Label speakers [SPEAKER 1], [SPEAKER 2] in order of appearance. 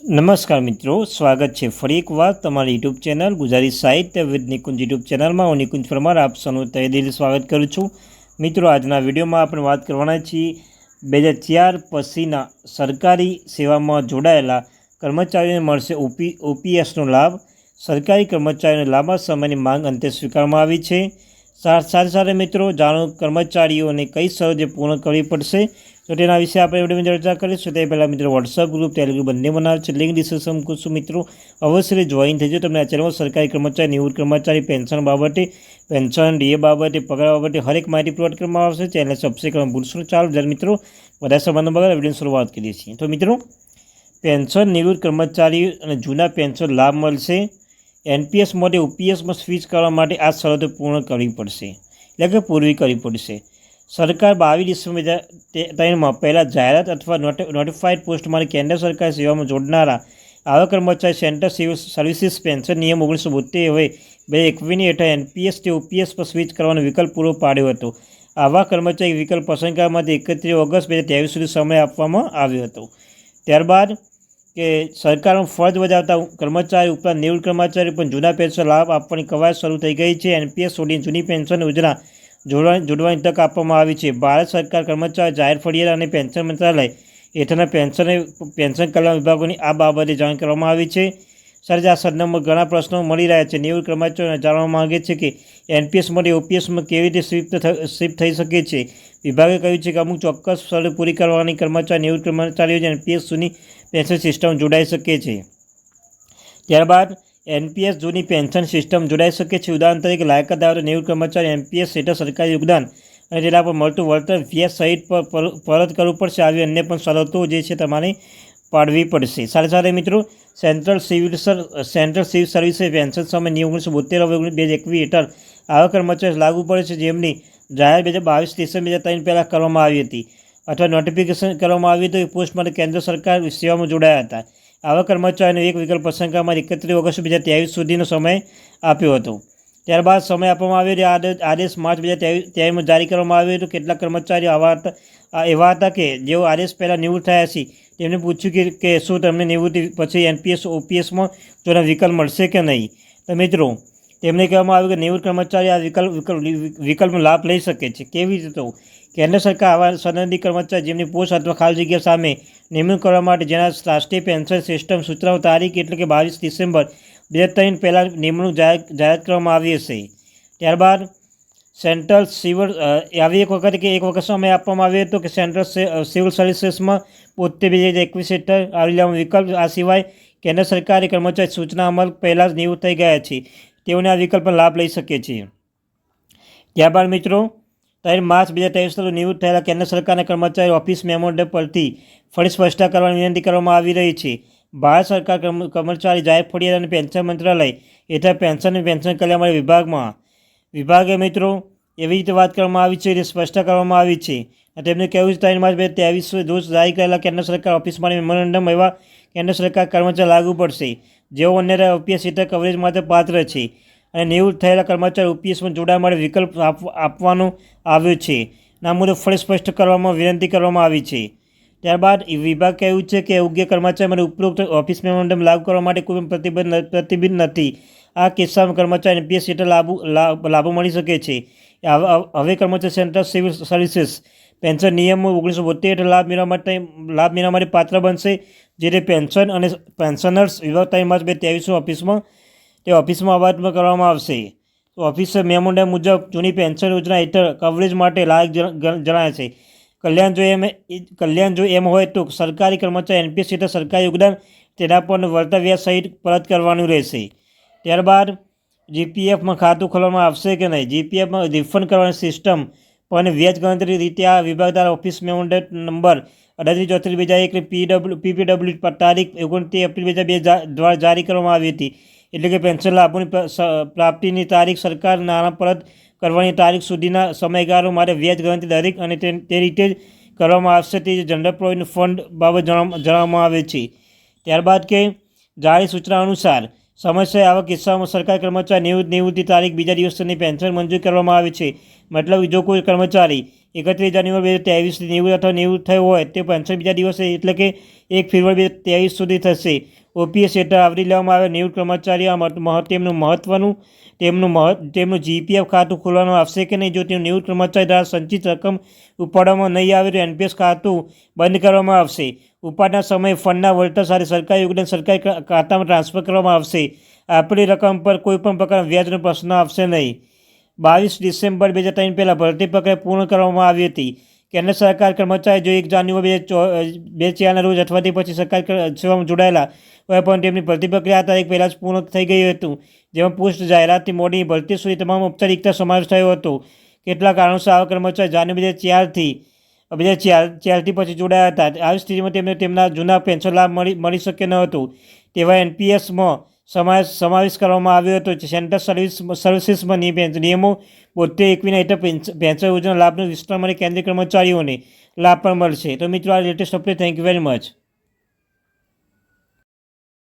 [SPEAKER 1] નમસ્કાર મિત્રો, સ્વાગત છે ફરી એકવાર તમારી યુટ્યુબ ચેનલ ગુજરાતી સાહિત્ય વિદ નિકુંજ યુટ્યુબ ચેનલમાં. હું નિકુંજ પરમાર, આપ સૌનું તહે દિલ સ્વાગત કરું છું. મિત્રો, આજના વિડીયોમાં આપણે વાત કરવાના છીએ બે હજાર ચાર પછીના સરકારી સેવામાં જોડાયેલા કર્મચારીઓને મળશે ઓપી, ઓપીએસનો લાભ. સરકારી કર્મચારીઓને લાંબા સમયની માંગ અંતે સ્વીકારવામાં આવી છે. સાથે સાથે મિત્રો, જાણો કર્મચારીઓને કઈ સરજે પૂર્ણ કરવી પડશે. તો તેના વિશે આપણે વિડીયોમાં ચર્ચા કરીશું. તે પહેલાં મિત્રો વોટ્સઅપ ગ્રુપ ટેલિગ્રુપ બંને બનાવે છે. લિંક ડિસ્કશન કરશું મિત્રો. અવશ્ય જોઈન થઈ થજો તમને આ ચેનલમાં સરકારી કર્મચારી, નિવૃત્ત કર્મચારી પેન્શન બાબતે પેન્શન ડીએ બાબતે, પગાર બાબતે હરેક માહિતી પ્રોવાઈડ કરવામાં આવશે. ચેનલ સબસ્ક્રાઈબ કરવા ભૂલશો. ચાલો જ્યારે મિત્રો, બધા સંબંધો બગડ. વીડિયો શરૂઆત કરીએ છીએ. તો મિત્રો પેન્શન નિવૃત્ત કર્મચારી અને જૂના પેન્શન લાભ મળશે. એનપીએસ માટે ઓપીએસમાં સ્વિચ કરવા માટે આ શરતો પૂર્ણ કરવી પડશે. એટલે કે પૂરવી કરવી પડશે. સરકાર બાવીસ ડિસેમ્બર બે ત્રણમાં પહેલાં જાહેરાત અથવા નોટિ નોટિફાઈડ પોસ્ટ માટે કેન્દ્ર સરકાર સેવામાં જોડનારા આવા કર્મચારી સેન્ટર સર્વિસીસ પેન્શન નિયમ ઓગણીસો બોતેર હોય બે એકવીસની હેઠળ એનપીએસ તે ઓપીએસ પર સ્વિચ કરવાનો વિકલ્પ પૂરો પાડ્યો હતો. આવા કર્મચારી વિકલ્પ પસંદ કરવા માટે એકત્રીસ ઓગસ્ટ બે હજાર ત્રેવીસ સુધી સમય આપવામાં આવ્યો હતો. ત્યારબાદ કે સરકારમાં ફરજ બજાવતા કર્મચારી ઉપરાંત નિવૃત્ત કર્મચારી પણ જૂના પેન્શન લાભ આપવાની કવાયત શરૂ થઈ ગઈ છે. એનપીએસ છોડીને જૂની પેન્શન યોજના જોડવા જોડવાની તક આપવામાં આવી છે. ભારત સરકાર કર્મચારી જાહેર ફળિયાદ અને પેન્શન મંત્રાલય હેઠળના પેન્શન પેન્શન કલ્યાણ વિભાગોની આ બાબતે જાણ કરવામાં આવી છે. સર આ સરનામાં ઘણા પ્રશ્નો મળી રહ્યા છે. નેવું કર્મચારીઓને જાણવા માંગે છે કે એનપીએસ માટે ઓપીએસમાં કેવી રીતે શિફ્ટ શિફ્ટ થઈ શકે છે. વિભાગે કહ્યું છે કે અમુક ચોક્કસ સ્થળે પૂરી કરવાની કર્મચારી નેવું કર્મચારીઓ એનપીએસ જૂની પેન્શન સિસ્ટમ જોડાઈ શકે છે. ત્યારબાદ એનપીએસ જૂની પેન્શન સિસ્ટમ જોડાઈ શકે છે. ઉદાહરણ તરીકે, લાયકાત દાવે નેવું કર્મચારી એનપીએસ હેઠળ સરકારી યોગદાન અને તેના પર મળતું વળતર વ્યાજ સહિત પર- પરત કરવું પડશે. આવી અન્ય પણ શરતો જે છે, તમારે પાડવી પડશે. સાથે સાથે મિત્રો સેન્ટ્રલ સિવિલ સેન્ટ્રલ સિવિલ સર્વિસે પેન્શન સમય નિયમ ઓગણીસો બોતેર ઓગણીસ બે હજાર એકવીસ હેઠળ આવા કર્મચારી લાગુ પડે છે, જેમની જાહેર બે હજાર બાવીસ ડિસેમ્બર બે હજાર ત્રણ પહેલાં કરવામાં આવી હતી. અથવા નોટિફિકેશન કરવામાં આવ્યું હતું એ પોસ્ટ માટે કેન્દ્ર સરકાર સેવામાં જોડાયા હતા. આવા કર્મચારીને એક વિકલ્પ પસંદ એકત્રીસ ઓગસ્ટ બે હજાર ત્રેવીસ સુધીનો સમય આપ્યો હતો. ત્યારબાદ સમય આપવામાં આવ્યો. જે આદેશ માર્ચ બે હજાર જારી કરવામાં આવ્યો હતો. કેટલાક કર્મચારીઓ આવા એવા હતા કે જેઓ આદેશ પહેલાં નિવૃત્ત થયા છે. તેમણે પૂછ્યું કે કે શું તમને નિવૃત્તિ પછી એનપીએસ, ઓપીએસમાં જોના વિકલ્પ મળશે કે નહીં? તો મિત્રો, તેમને કહેવામાં આવ્યું કે નિવૃત્ત કર્મચારી આ વિકલ્પ વિકલ્પ વિકલ્પનો લાભ લઈ શકે છે. કેવી રીતે તો? કેન્દ્ર સરકાર આવા સંબંધિત કર્મચારી જેમની પોસ્ટ અથવા ખાલી જગ્યા સામે નિમણૂક કરવા માટે જેના રાષ્ટ્રીય પેન્શન સિસ્ટમ સૂચનાઓ તારીખ એટલે કે બાવીસ ડિસેમ્બર બે ત્રણ પહેલાં નિમણૂક જાહેર કરવામાં આવી હશે. ત્યારબાદ સેન્ટ્રલ સિવિલ આવી એક વખત કે એક વખત સમય આપવામાં આવ્યો હતો કે સેન્ટ્રલ સિવિલ સર્વિસીસમાં પોતે બે હજાર એકવીસ હેઠળ આવી લેવાનો વિકલ્પ, આ સિવાય કેન્દ્ર સરકારી કર્મચારી સૂચના અમલ પહેલાં જ નિવૃત્ત થઈ ગયા છે. તેઓને આ વિકલ્પનો લાભ લઈ શકે છે. ત્યારબાદ મિત્રો, ત્રણ માર્ચ બે હજાર ત્રેવીસના નિવૃત્ત થયેલા કેન્દ્ર સરકારના કર્મચારી ઓફિસ મેમોરેન્ડમ પરથી ફરી સ્પષ્ટતા કરવાની વિનંતી કરવામાં આવી રહી છે. ભારત સરકાર કર્મ- કર્મચારી જાહેર ફરિયાદ અને પેન્શન મંત્રાલય હેઠળ પેન્શન અને પેન્શન કલ્યાણ વિભાગમાં, વિભાગે મિત્રો, એવી રીતે વાત કરવામાં આવી છે તે સ્પષ્ટ કરવામાં આવી છે. અને તેમને કહેવું છે, ત્રણ માર્ચ બે ત્રેવીસ રોજ જાહેર કરેલા કેન્દ્ર સરકાર ઓફિસમાં મેમોરેન્ડમ એવા કેન્દ્ર સરકાર કર્મચારી લાગુ પડશે, જેઓ અન્ય ઓપીએસ હેઠળ કવરેજ માટે પાત્ર છે. અને નિવૃત્ત થયેલા કર્મચારી ઓપીએસમાં જોડાવા માટે વિકલ્પ આપવાનો આવ્યો છે. ના મુદ્દે ફરી સ્પષ્ટ કરવામાં, વિનંતી કરવામાં આવી છે. ત્યારબાદ વિભાગ કહ્યું છે કે યોગ્ય કર્મચારી માટે ઉપરોક્ત ઓફિસ મેમોરેન્ડમ લાગુ કરવા માટે કોઈ પણ પ્રતિબંધ પ્રતિબંધ નથી. આ કિસ્સામાં કર્મચારી એનપીએસ હેઠળ લાભો, લાભ- મળી શકે છે. હવે કર્મચારી સેન્ટ્રલ સિવિલ સર્વિસીસ, પેન્શન નિયમો ઓગણીસો બોતેર હેઠળ લાભ મેળવવા માટે, લાભ મેળવવા માટે પાત્ર બનશે જે રીતે પેન્શન અને પેન્શનર્સ વિભાગ ત્રણ માર્ચ બે ત્રેવીસો ઓફિસમાં, તે ઓફિસમાં અવાજમાં કરવામાં આવશે. ઓફિસ મેમોરેન્ડમ મુજબ જૂની પેન્શન યોજના હેઠળ કવરેજ માટે લાયક જણાય છે. કલ્યાણ જો એમ કલ્યાણ જો એમ હોય તો સરકારી કર્મચારી એનપીએસ હેઠળ સરકારી યોગદાન, તેના પર વર્તવ્ય સહિત પરત કરવાનું રહેશે. ત્યારબાદ જીપીએફમાં ખાતું ખોલવામાં આવશે કે નહીં? જીપીએફમાં રિફંડ કરવાની સિસ્ટમ પણ વ્યાજ ગણતરી રીતે આ વિભાગ દ્વારા ઓફિસ મેમોરેન્ડમ નંબર અઢારથી ચોત્રીસ, બે હજાર એક પીડબ્લ્યુ પીપીડબ્લ્યુ પર તારીખ ઓગણત્રીસ એપ્રિલ, બે હજાર બે દ્વારા જારી કરવામાં આવી હતી. એટલે કે પેન્શન લાભોની પ્રાપ્તિની તારીખ સરકાર નાણાં પરત કરવાની તારીખ સુધીના સમયગાળો માટે વ્યાજ ગણતરી દરેક અને તે રીતે જ કરવામાં આવશે તે જનરલ પ્રોવિડન્ટ ફંડ બાબત જણાવવામાં આવે છે. ત્યારબાદ કે જાહેર સૂચના અનુસાર સમસ્યા આવા કિસ્સામાં સરકારી કર્મચારી નિવૃત્ત નિવૃત્તિ તારીખ બીજા દિવસની પેન્શન મંજૂર કરવામાં આવે છે. મતલબ જો કોઈ કર્મચારી એકત્રીસ જાન્યુઆરી બે હજાર ત્રેવીસથી નિવૃત્ત અથવા નિવૃત્ત થયો હોય, તે પેન્શન બીજા દિવસે એટલે કે એક ફેબ્રુઆરી બે હજાર ત્રેવીસ સુધી થશે. ઓપીએસ હેઠળ આવરી લેવામાં આવે. નિવૃત્ત કર્મચારીઓ તેમનું મહત્વનું, તેમનું મહ તેમનું જીપીએફ ખાતું ખોલવાનું આવશે કે નહીં? જો તેનું નિવૃત્ત કર્મચારી દ્વારા સંચિત રકમ ઉપાડવામાં નહીં આવે તો એનપીએસ ખાતું બંધ કરવામાં આવશે. ઉપાડના સમયે ફંડના વળતર સાથે સરકારી યોગદાન સરકારી ખાતામાં ટ્રાન્સફર કરવામાં આવશે. આપેલી રકમ પર કોઈપણ પ્રકારના વ્યાજનો પ્રશ્ન આવશે નહીં. બાવીસ ડિસેમ્બર બે હજાર ત્રણ પહેલાં ભરતી પ્રક્રિયા પૂર્ણ કરવામાં આવી હતી. કેન્દ્ર સરકાર કર્મચારી જો એક જાન્યુઆરી બે હજાર બે ચારના રોજ અઠવાથી પછી સરકાર સેવામાં જોડાયેલા હોય પણ તેમની ભરતી પ્રક્રિયા તારીખ પહેલાં જ પૂર્ણ થઈ ગયું હતું. જેમાં પોસ્ટ જાહેરાતથી મોડી ભરતી સુધી તમામ ઔપચારિકતા સમાવેશ થયો હતો. કેટલાક કારણોસર આવા કર્મચારી જાન્યુઆરી બે હજાર ચારથી બે હજાર ચાર ચારથી પછી જોડાયા હતા. આવી સ્થિતિમાં તેમને તેમના જૂના પેન્શન લાભ મળી મળી શકે ન હતું. તેવા એનપીએસમાં સમાવેશ સમાવેશ કરવામાં આવ્યો હતો. સેન્ટ્રલ સર્વિસ સર્વિસીસમાં નિ- પેન્શન નિયમો બોતેર એકવીના હેઠળ પેન્શ- પેન્શન યોજના લાભનું વિસ્તરણ માટે કેન્દ્રીય કર્મચારીઓને લાભ પણ મળશે. તો મિત્રો, આ latest update thank you very much